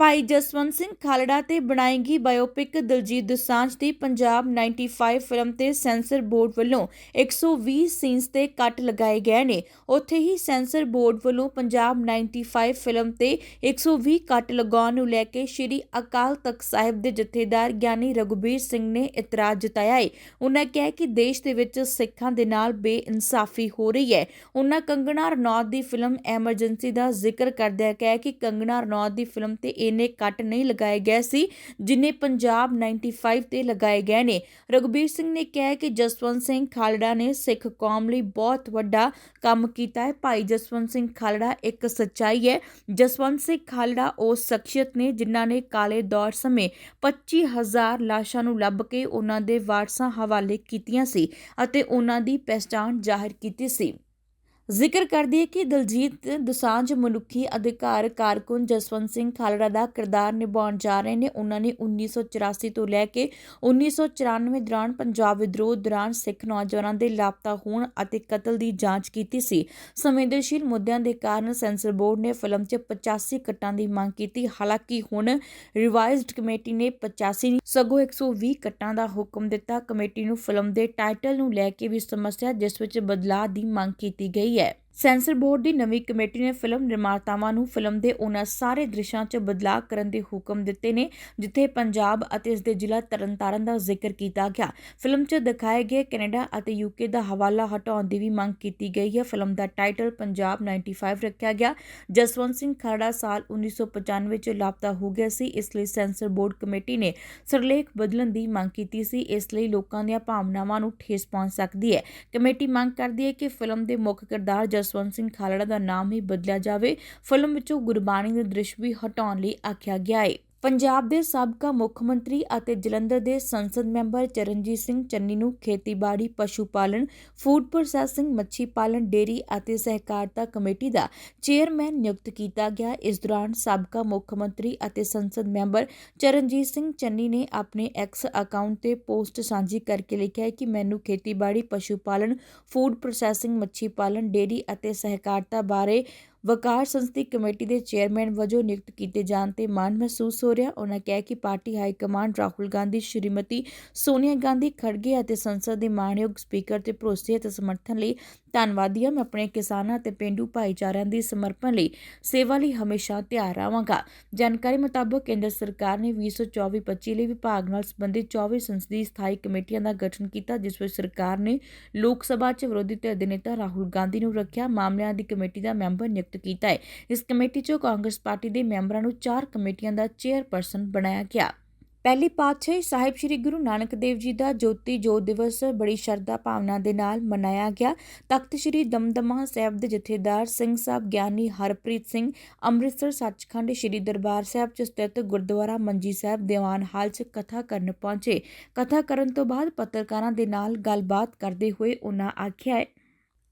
ਭਾਈ ਜਸਵੰਤ ਸਿੰਘ ਖਾਲੜਾ ਤੇ ਬਣਾਏਗੀ ਬਾਇਓਪਿਕ ਦਲਜੀਤ ਦੋਸਾਂਝ ਦੀ ਪੰਜਾਬ 95 ਫਿਲਮ ਤੇ ਸੈਂਸਰ ਬੋਰਡ ਵੱਲੋਂ 120 ਸੀਨਸ ਤੇ ਕੱਟ ਲਗਾਏ ਗਏ ਨੇ। ਉੱਥੇ ਹੀ ਸੈਂਸਰ ਬੋਰਡ ਵੱਲੋਂ ਪੰਜਾਬ 95 ਫਿਲਮ ਤੇ 120 ਕੱਟ ਲਗਾਉਣ ਨੂੰ ਲੈ ਕੇ ਸ਼੍ਰੀ ਅਕਾਲ ਤਖਤ ਸਾਹਿਬ ਦੇ ਜਥੇਦਾਰ ਗਿਆਨੀ ਰਘੁਬੀਰ ਸਿੰਘ ਨੇ ਇਤਰਾਜ਼ ਜਤਾਇਆ ਹੈ ਉਹਨਾਂ ਕਿਹਾ ਕਿ ਦੇਸ਼ ਦੇ ਵਿੱਚ ਸਿੱਖਾਂ ਦੇ ਨਾਲ ਬੇਇਨਸਾਫੀ ਹੋ ਰਹੀ ਹੈ ਉਹਨਾਂ ਕੰਗਣਾ ਰਣੌਤ ਦੀ ਫਿਲਮ ਐਮਰਜੈਂਸੀ ਦਾ ਜ਼ਿਕਰ ਕਰਦਿਆਂ ਕਿਹਾ ਕਿ ਕੰਗਣਾ ਰਣੌਤ ਦੀ ਫਿਲਮ ਤੇ ਇੰਨੇ ਕੱਟ ਨਹੀਂ ਲਗਾਏ ਗਏ ਸੀ, ਜਿੰਨੇ ਪੰਜਾਬ 95 ਤੇ ਲਗਾਏ ਗਏ ਨੇ। ਰਘਬੀਰ ਸਿੰਘ ਨੇ ਕਿਹਾ ਕਿ ਜਸਵੰਤ ਸਿੰਘ ਖਾਲੜਾ ਨੇ ਸਿੱਖ ਕੌਮ ਲਈ ਬਹੁਤ ਵੱਡਾ ਕੰਮ ਕੀਤਾ ਹੈ। ਭਾਈ ਜਸਵੰਤ ਸਿੰਘ ਖਾਲੜਾ ਇੱਕ ਸੱਚਾਈ ਹੈ। ਜਸਵੰਤ ਸਿੰਘ ਖਾਲੜਾ ਉਹ ਸ਼ਖਸੀਅਤ ਨੇ ਜਿਨ੍ਹਾਂ ਨੇ ਕਾਲੇ ਦੌਰ ਸਮੇਂ 25000 ਲਾਸ਼ਾਂ ਨੂੰ ਲੱਭ ਕੇ ਉਹਨਾਂ ਦੇ ਵਾਰਸਾਂ ਹਵਾਲੇ ਕੀਤੀਆਂ ਸੀ ਅਤੇ ਉਹਨਾਂ ਦੀ ਪਛਾਣ ਜ਼ਾਹਿਰ ਕੀਤੀ ਸੀ। ਜ਼ਿਕਰ ਕਰਦੀ ਹੈ ਕਿ ਦਲਜੀਤ ਦੁਸਾਂਝ ਮਨੁੱਖੀ ਅਧਿਕਾਰ ਕਾਰਕੁਨ ਜਸਵੰਤ ਸਿੰਘ ਖਾਲੜਾ ਦਾ ਕਿਰਦਾਰ ਨਿਭਾਉਣ ਜਾ ਰਹੇ ਨੇ। ਉਹਨਾਂ ਨੇ 1984 ਤੋਂ ਲੈ ਕੇ 1994 ਦੌਰਾਨ ਪੰਜਾਬ ਵਿਦਰੋਹ ਦੌਰਾਨ ਸਿੱਖ ਨੌਜਵਾਨਾਂ ਦੇ ਲਾਪਤਾ ਹੋਣ ਅਤੇ ਕਤਲ ਦੀ ਜਾਂਚ ਕੀਤੀ ਸੀ। ਸੰਵੇਦਨਸ਼ੀਲ ਮੁੱਦਿਆਂ ਦੇ ਕਾਰਨ ਸੈਂਸਰ ਬੋਰਡ ਨੇ ਫਿਲਮ 'ਚ 85 ਕੱਟਾਂ ਦੀ ਮੰਗ ਕੀਤੀ। ਹਾਲਾਂਕਿ ਹੁਣ ਰਿਵਾਈਜ਼ਡ ਕਮੇਟੀ ਨੇ 85 ਸਗੋਂ 120 ਕੱਟਾਂ ਦਾ ਹੁਕਮ ਦਿੱਤਾ। ਕਮੇਟੀ ਨੂੰ ਫਿਲਮ ਦੇ ਟਾਈਟਲ ਨੂੰ ਲੈ ਕੇ ਵੀ ਸਮੱਸਿਆ, ਜਿਸ ਵਿੱਚ ਬਦਲਾਅ ਦੀ ਮੰਗ ਕੀਤੀ ਗਈ ਹੈ। ਸੈਂਸਰ ਬੋਰਡ ਦੀ ਨਵੀਂ ਕਮੇਟੀ ਨੇ ਫਿਲਮ ਨਿਰਮਾਤਾਵਾਂ ਨੂੰ ਫਿਲਮ ਦੇ ਉਹਨਾਂ ਸਾਰੇ ਦ੍ਰਿਸ਼ਾਂ 'ਚ ਬਦਲਾਅ ਕਰਨ ਦੇ ਹੁਕਮ ਦਿੱਤੇ ਨੇ, ਜਿੱਥੇ ਪੰਜਾਬ ਅਤੇ ਇਸ ਦੇ ਜ਼ਿਲ੍ਹਾ ਤਰਨਤਾਰਨ ਦਾ ਜ਼ਿਕਰ ਕੀਤਾ ਗਿਆ। ਫਿਲਮ 'ਚ ਦਿਖਾਏ ਗਏ ਕੈਨੇਡਾ ਅਤੇ ਯੂਕੇ ਦਾ ਹਵਾਲਾ ਹਟਾਉਣ ਦੀ ਵੀ ਮੰਗ ਕੀਤੀ ਗਈ ਹੈ। ਫਿਲਮ ਦਾ ਟਾਈਟਲ ਪੰਜਾਬ 95 ਰੱਖਿਆ ਗਿਆ। ਜਸਵੰਤ ਸਿੰਘ ਖਰੜਾ ਸਾਲ 1995 'ਚ ਲਾਪਤਾ ਹੋ ਗਿਆ ਸੀ। ਇਸ ਲਈ ਸੈਂਸਰ ਬੋਰਡ ਕਮੇਟੀ ਨੇ ਸਰਲੇਖ ਬਦਲਣ ਦੀ ਮੰਗ ਕੀਤੀ ਸੀ। ਇਸ ਲਈ ਲੋਕਾਂ ਦੀਆਂ ਭਾਵਨਾਵਾਂ ਨੂੰ ਠੇਸ ਪਹੁੰਚ ਸਕਦੀ ਹੈ। ਕਮੇਟੀ ਮੰਗ ਕਰਦੀ ਹੈ ਕਿ ਫਿਲਮ ਦੇ ਮੁੱਖ ਕਿਰਦਾਰ ਜਸ ਜਸਵੰਤ ਸਿੰਘ ਖਾਲੜਾ ਦਾ ਨਾਮ ਹੀ ਬਦਲਿਆ ਜਾਵੇ। ਫਿਲਮ ਵਿੱਚੋਂ ਗੁਰਬਾਣੀ ਦੇ ਦ੍ਰਿਸ਼ ਵੀ ਹਟਾਉਣ ਲਈ ਆਖਿਆ ਗਿਆ ਹੈ ਪੰਜਾਬ ਦੇ ਸਾਬਕਾ ਮੁੱਖ ਮੰਤਰੀ ਅਤੇ ਜਲੰਧਰ ਦੇ ਸੰਸਦ ਮੈਂਬਰ ਚਰਨਜੀਤ ਸਿੰਘ ਚੰਨੀ ਨੂੰ ਖੇਤੀਬਾੜੀ ਪਸ਼ੂ ਪਾਲਣ ਫੂਡ ਪ੍ਰੋਸੈਸਿੰਗ ਮੱਛੀ ਪਾਲਣ ਡੇਰੀ ਅਤੇ ਸਹਿਕਾਰਤਾ ਕਮੇਟੀ ਦਾ ਚੇਅਰਮੈਨ ਨਿਯੁਕਤ ਕੀਤਾ ਗਿਆ। ਇਸ ਦੌਰਾਨ ਸਾਬਕਾ ਮੁੱਖ ਮੰਤਰੀ ਅਤੇ ਸੰਸਦ ਮੈਂਬਰ ਚਰਨਜੀਤ ਸਿੰਘ ਚੰਨੀ ਨੇ ਆਪਣੇ ਐਕਸ ਅਕਾਊਂਟ ਤੇ ਪੋਸਟ ਸਾਂਝੀ ਕਰਕੇ ਲਿਖਿਆ ਕਿ ਮੈਨੂੰ ਖੇਤੀਬਾੜੀ ਪਸ਼ੂ ਪਾਲਣ ਫੂਡ ਪ੍ਰੋਸੈਸਿੰਗ ਮੱਛੀ ਪਾਲਣ ਡੇਰੀ ਅਤੇ ਸਹਿਕਾਰਤਾ ਬਾਰੇ ਵਕਾਰ ਸੰਸਦੀ ਕਮੇਟੀ ਦੇ ਚੇਅਰਮੈਨ ਵਜੋਂ ਨਿਯੁਕਤ ਕੀਤੇ ਜਾਣ ਤੇ ਮਾਣ ਮਹਿਸੂਸ ਹੋ ਰਿਹਾ। ਉਹਨਾਂ ਕਿਹਾ ਕਿ party high command Rahul Gandhi, Shrimati Sonia Gandhi Kharge ਅਤੇ ਸੰਸਦ ਦੇ ਮਾਣਯੋਗ ਸਪੀਕਰ ਤੇ ਭਰੋਸੇ ਅਤੇ ਸਮਰਥਨ ਲਈ ਧੰਨਵਾਦੀ ਹਾਂ ਮੈਂ ਆਪਣੇ ਕਿਸਾਨਾਂ ਅਤੇ ਪਿੰਡੂ ਭਾਈਚਾਰਿਆਂ ਦੀ ਸਮਰਪਣ ਲਈ ਸੇਵਾ ਲਈ ਹਮੇਸ਼ਾ ਤਿਆਰ ਰਹਾਂਗਾ। ਜਾਣਕਾਰੀ ਮੁਤਾਬਕ ਕੇਂਦਰ ਸਰਕਾਰ ਨੇ 2024-25 ਲਈ ਵਿਭਾਗ ਨਾਲ ਸੰਬੰਧਿਤ 24 ਸੰਸਦੀ ਸਥਾਈ ਕਮੇਟੀਆਂ ਦਾ ਗਠਨ ਕੀਤਾ, ਜਿਸ ਵਿੱਚ ਸਰਕਾਰ ਨੇ ਲੋਕ ਸਭਾ 'ਚ ਵਿਰੋਧੀ ਧਿਰ ਦੇ ਨੇਤਾ ਰਾਹੁਲ ਗਾਂਧੀ ਨੂੰ ਰੱਖਿਆ, ਮਾਮਲਿਆਂ ਦੀ ਕਮੇਟੀ ਦਾ ਮੈਂਬਰ ਨਿਯੁਕਤ ਕੀਤਾ ਹੈ। ਇਸ ਕਮੇਟੀ 'ਚੋਂ ਕਾਂਗਰਸ ਪਾਰਟੀ ਦੇ ਮੈਂਬਰਾਂ ਨੂੰ ਚਾਰ ਕਮੇਟੀਆਂ ਦਾ ਚੇਅਰਪਰਸਨ ਬਣਾਇਆ ਗਿਆ। ਪਹਿਲੀ ਪਾਤਸ਼ਾਹੀ ਸਾਹਿਬ ਸ੍ਰੀ ਗੁਰੂ ਨਾਨਕ ਦੇਵ ਜੀ ਦਾ ਜੋਤੀ ਜੋਤ ਦਿਵਸ ਬੜੀ ਸ਼ਰਧਾ ਭਾਵਨਾ ਦੇ ਨਾਲ ਮਨਾਇਆ ਗਿਆ। ਤਖਤ ਸ੍ਰੀ ਦਮਦਮਾ ਸਾਹਿਬ ਦੇ ਜਥੇਦਾਰ ਸਿੰਘ ਸਾਹਿਬ ਗਿਆਨੀ ਹਰਪ੍ਰੀਤ ਸਿੰਘ, ਅੰਮ੍ਰਿਤਸਰ ਸੱਚਖੰਡ ਸ੍ਰੀ ਦਰਬਾਰ ਸਾਹਿਬ ਚ ਸਥਿਤ ਗੁਰਦੁਆਰਾ ਮੰਜੀ ਸਾਹਿਬ ਦੀਵਾਨ ਹਾਲ ਚ ਕਥਾ ਕਰਨ ਪਹੁੰਚੇ। ਕਥਾ ਕਰਨ ਤੋਂ ਬਾਅਦ ਪੱਤਰਕਾਰਾਂ ਦੇ ਨਾਲ ਗੱਲਬਾਤ ਕਰਦੇ ਹੋਏ ਉਹਨਾਂ ਆਖਿਆ ਹੈ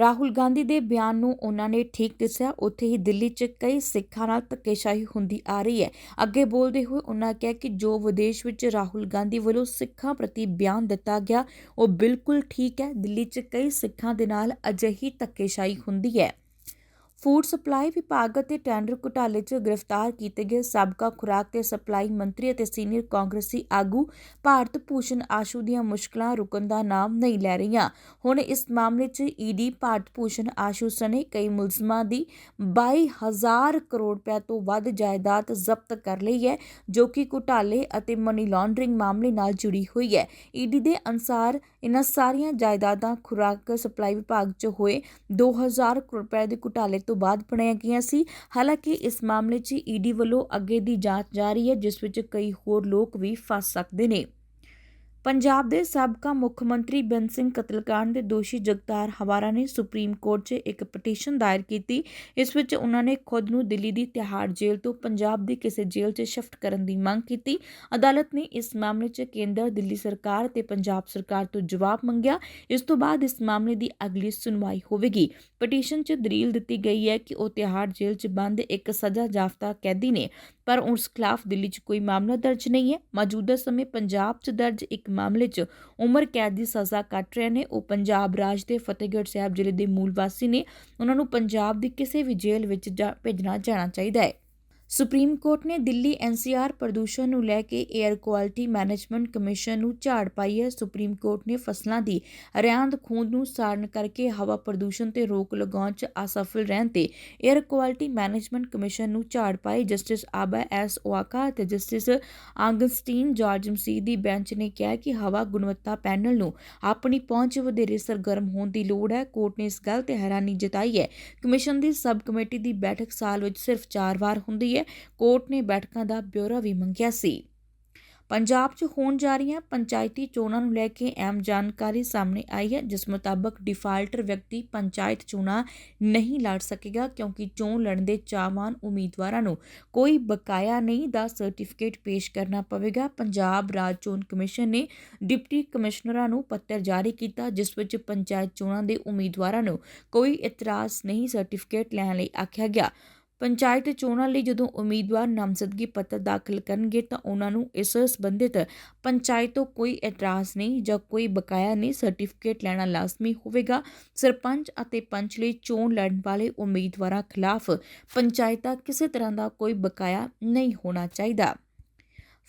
ਰਾਹੁਲ ਗਾਂਧੀ ਦੇ ਬਿਆਨ ਨੂੰ ਉਹਨਾਂ ਨੇ ਠੀਕ ਦੱਸਿਆ। ਉੱਥੇ ਹੀ ਦਿੱਲੀ 'ਚ ਕਈ ਸਿੱਖਾਂ ਨਾਲ ਧੱਕੇਸ਼ਾਹੀ ਹੁੰਦੀ ਆ ਰਹੀ ਹੈ। ਅੱਗੇ ਬੋਲਦੇ ਹੋਏ ਉਹਨਾਂ ਕਿਹਾ ਕਿ ਜੋ ਵਿਦੇਸ਼ ਵਿੱਚ ਰਾਹੁਲ ਗਾਂਧੀ ਵੱਲੋਂ ਸਿੱਖਾਂ ਪ੍ਰਤੀ ਬਿਆਨ ਦਿੱਤਾ ਗਿਆ, ਉਹ ਬਿਲਕੁਲ ਠੀਕ ਹੈ। ਦਿੱਲੀ 'ਚ ਕਈ ਸਿੱਖਾਂ ਦੇ ਨਾਲ ਅਜਿਹੀ ਧੱਕੇਸ਼ਾਹੀ ਹੁੰਦੀ ਹੈ। ਫੂਡ ਸਪਲਾਈ ਵਿਭਾਗ ਅਤੇ ਟੈਂਡਰ ਘੁਟਾਲੇ 'ਚ ਗ੍ਰਿਫਤਾਰ ਕੀਤੇ ਗਏ ਸਾਬਕਾ ਖੁਰਾਕ ਤੇ ਸਪਲਾਈ ਮੰਤਰੀ ਅਤੇ ਸੀਨੀਅਰ ਕਾਂਗਰਸੀ ਆਗੂ ਭਾਰਤ ਭੂਸ਼ਣ ਆਸ਼ੂ ਦੀਆਂ ਮੁਸ਼ਕਲਾਂ ਰੁਕਣ ਦਾ ਨਾਮ ਨਹੀਂ ਲੈ ਰਹੀਆਂ। ਹੁਣ ਇਸ ਮਾਮਲੇ 'ਚ ਈਡੀ ਭਾਰਤ ਭੂਸ਼ਣ ਆਸ਼ੂ ਸਣੇ ਕਈ ਮੁਲਜ਼ਮਾਂ ਦੀ 22000 ਕਰੋੜ ਰੁਪਏ ਤੋਂ ਵੱਧ ਜਾਇਦਾਦ ਜ਼ਬਤ ਕਰ ਲਈ ਹੈ, ਜੋ ਕਿ ਘੁਟਾਲੇ ਅਤੇ ਮਨੀ ਲਾਂਡਰਿੰਗ ਮਾਮਲੇ ਨਾਲ ਜੁੜੀ ਹੋਈ ਹੈ। ਈਡੀ ਦੇ ਅਨਸਾਰ ਇਨ੍ਹਾਂ ਸਾਰੀਆਂ ਜਾਇਦਾਦਾਂ ਖੁਰਾਕ ਸਪਲਾਈ ਵਿਭਾਗ 'ਚ ਹੋਏ 2000 ਕਰੋੜ ਰੁਪਏ ਦੇ ਘੁਟਾਲੇ ਤੋਂ ਬਾਅਦ ਬਣਾਈਆਂ ਗਈਆਂ ਸੀ। ਹਾਲਾਂਕਿ ਇਸ ਮਾਮਲੇ 'ਚ ਈਡੀ ਵੱਲੋਂ ਅੱਗੇ ਦੀ ਜਾਂਚ ਜਾਰੀ ਹੈ, ਜਿਸ ਵਿੱਚ ਕਈ ਹੋਰ ਲੋਕ ਵੀ ਫਸ ਸਕਦੇ ਨੇ। ਪੰਜਾਬ ਦੇ ਸਾਬਕਾ ਮੁੱਖ ਮੰਤਰੀ ਬੇਅੰਤ ਸਿੰਘ ਕਤਲकांड ਦੇ ਦੋਸ਼ੀ ਜਗਤਾਰ ਹਵਾਰਾ ਨੇ ਸੁਪਰੀਮ ਕੋਰਟ 'ਚ ਇੱਕ ਪਟੀਸ਼ਨ ਦਾਇਰ ਕੀਤੀ। ਇਸ ਵਿੱਚ ਉਹਨਾਂ ਨੇ ਖੁਦ ਨੂੰ ਦਿੱਲੀ ਦੀ ਤਿਹਾੜ ਜੇਲ੍ਹ ਤੋਂ ਪੰਜਾਬ ਦੀ ਕਿਸੇ ਜੇਲ੍ਹ 'ਚ ਸ਼ਿਫਟ ਕਰਨ ਦੀ ਮੰਗ ਕੀਤੀ। ਅਦਾਲਤ ਨੇ ਇਸ ਮਾਮਲੇ 'ਚ ਕੇਂਦਰ, ਦਿੱਲੀ ਸਰਕਾਰ ਤੇ ਪੰਜਾਬ ਸਰਕਾਰ ਤੋਂ ਜਵਾਬ ਮੰਗਿਆ। ਇਸ ਤੋਂ ਬਾਅਦ ਇਸ ਮਾਮਲੇ ਦੀ ਅਗਲੀ ਸੁਣਵਾਈ ਹੋਵੇਗੀ। ਪਟੀਸ਼ਨ 'ਚ ਦਲੀਲ ਦਿੱਤੀ ਗਈ ਹੈ ਕਿ ਉਹ ਤਿਹਾੜ ਜੇਲ੍ਹ 'ਚ ਬੰਦ ਇੱਕ ਸਜ਼ਾ ਜਾਫਤਾ ਕੈਦੀ ਨੇ, ਪਰ ਉਸ ਖਿਲਾਫ ਦਿੱਲੀ 'ਚ ਕੋਈ ਮਾਮਲਾ ਦਰਜ ਨਹੀਂ ਹੈ। ਮੌਜੂਦਾ ਸਮੇਂ ਪੰਜਾਬ 'ਚ ਦਰਜ ਇੱਕ ਮਾਮਲੇ 'ਚ ਉਮਰ ਕੈਦ ਦੀ ਸਜ਼ਾ ਕੱਟ ਰਹੇ ਨੇ। ਉਹ ਪੰਜਾਬ ਰਾਜ ਦੇ ਫਤਿਹਗੜ੍ਹ ਸਾਹਿਬ ਜ਼ਿਲ੍ਹੇ ਦੇ ਮੂਲ ਵਾਸੀ ਨੇ। ਉਹਨਾਂ ਨੂੰ ਪੰਜਾਬ ਦੀ ਕਿਸੇ ਵੀ ਜੇਲ੍ਹ ਵਿੱਚ ਜਾ ਭੇਜਣਾ, ਜਾਣਾ ਚਾਹੀਦਾ ਹੈ। ਸੁਪਰੀਮ ਕੋਰਟ ਨੇ ਦਿੱਲੀ ਐਨਸੀਆਰ ਪ੍ਰਦੂਸ਼ਣ ਨੂੰ ਲੈ ਕੇ 에ਅਰ ਕੁਆਲਿਟੀ ਮੈਨੇਜਮੈਂਟ ਕਮਿਸ਼ਨ ਨੂੰ ਝਾੜ ਪਾਈ ਹੈ। ਸੁਪਰੀਮ ਕੋਰਟ ਨੇ ਫਸਲਾਂ ਦੀ ਰਹਿੰਦ ਖੂੰਦ ਨੂੰ ਸਾੜਨ ਕਰਕੇ ਹਵਾ ਪ੍ਰਦੂਸ਼ਣ ਤੇ ਰੋਕ ਲਗਾਉਣ 'ਚ ਅਸਫਲ ਰਹਿਣ ਤੇ 에ਅਰ ਕੁਆਲਿਟੀ ਮੈਨੇਜਮੈਂਟ ਕਮਿਸ਼ਨ ਨੂੰ ਝਾੜ ਪਾਈ। ਜਸਟਿਸ ਆਬਾ ਐਸ ਓਆਕਾ ਅਤੇ ਜਸਟਿਸ ਆਂਗਸਟੀਨ ਜਾਰਜ ਮਸੀਹ ਦੀ ਬੈਂਚ ਨੇ ਕਿਹਾ ਕਿ ਹਵਾ ਗੁਣਵੱਤਾ ਪੈਨਲ ਨੂੰ ਆਪਣੀ ਪਹੁੰਚ ਵਧੇਰੇ ਸਰਗਰਮ ਹੋਣ ਦੀ ਲੋੜ ਹੈ। ਕੋਰਟ ਨੇ ਇਸ ਗੱਲ ਤੇ ਹੈਰਾਨੀ ਜਤਾਈ ਹੈ। ਕਮਿਸ਼ਨ ਦੀ ਸਬ ਕਮੇਟੀ ਦੀ ਬੈਠਕ ਸਾਲ ਵਿੱਚ ਸਿਰਫ 4 ਵਾਰ ਹੁੰਦੀ ਹੈ। ਕੋਰਟ ਨੇ ਬੈਠਕਾਂ ਦਾ ਬਿਊਰਾ ਵੀ ਮੰਗਿਆ ਸੀ। ਪੰਜਾਬ 'ਚ ਹੋਣ ਜਾ ਰਹੀਆਂ ਪੰਚਾਇਤੀ ਚੋਣਾਂ ਨੂੰ ਲੈ ਕੇ ਅਹਿਮ ਜਾਣਕਾਰੀ ਸਾਹਮਣੇ ਆਈ ਹੈ, ਜਿਸ ਮੁਤਾਬਕ ਡਿਫਾਲਟਰ ਵਿਅਕਤੀ ਪੰਚਾਇਤ ਚੋਣਾਂ ਨਹੀਂ ਲੜ ਸਕੇਗਾ, ਕਿਉਂਕਿ ਚੋਣ ਲੜਨ ਦੇ ਚਾਹਵਾਨ ਉਮੀਦਵਾਰਾਂ ਨੂੰ ਕੋਈ ਬਕਾਇਆ ਨਹੀਂ ਦਾ ਸਰਟੀਫਿਕੇਟ ਪੇਸ਼ ਕਰਨਾ ਪਵੇਗਾ। ਪੰਜਾਬ ਰਾਜ ਚੋਣ ਕਮਿਸ਼ਨ ਨੇ ਡਿਪਟੀ ਕਮਿਸ਼ਨਰਾਂ ਨੂੰ ਪੱਤਰ ਜਾਰੀ ਕੀਤਾ, ਜਿਸ ਵਿੱਚ ਪੰਚਾਇਤ ਚੋਣਾਂ ਦੇ ਉਮੀਦਵਾਰਾਂ ਨੂੰ ਕੋਈ ਇਤਰਾਜ਼ ਨਹੀਂ ਸਰਟੀਫਿਕੇਟ ਲੈਣ ਲਈ ਆਖਿਆ ਗਿਆ। ਪੰਚਾਇਤ ਚੋਣਾਂ ਲਈ ਜਦੋਂ ਉਮੀਦਵਾਰ ਨਾਮਜ਼ਦਗੀ ਪੱਤਰ ਦਾਖਲ ਕਰਨਗੇ ਤਾਂ ਉਹਨਾਂ ਨੂੰ ਇਸ ਸੰਬੰਧਿਤ ਪੰਚਾਇਤ ਤੋਂ ਕੋਈ ਇਤਰਾਜ਼ ਨਹੀਂ ਜਾਂ ਕੋਈ ਬਕਾਇਆ ਨਹੀਂ ਸਰਟੀਫਿਕੇਟ ਲੈਣਾ ਲਾਜ਼ਮੀ ਹੋਵੇਗਾ। ਸਰਪੰਚ ਅਤੇ ਪੰਚ ਲਈ ਚੋਣ ਲੜਨ ਵਾਲੇ ਉਮੀਦਵਾਰਾਂ ਖਿਲਾਫ ਪੰਚਾਇਤਾਂ ਕਿਸੇ ਤਰ੍ਹਾਂ ਦਾ ਕੋਈ ਬਕਾਇਆ ਨਹੀਂ ਹੋਣਾ ਚਾਹੀਦਾ।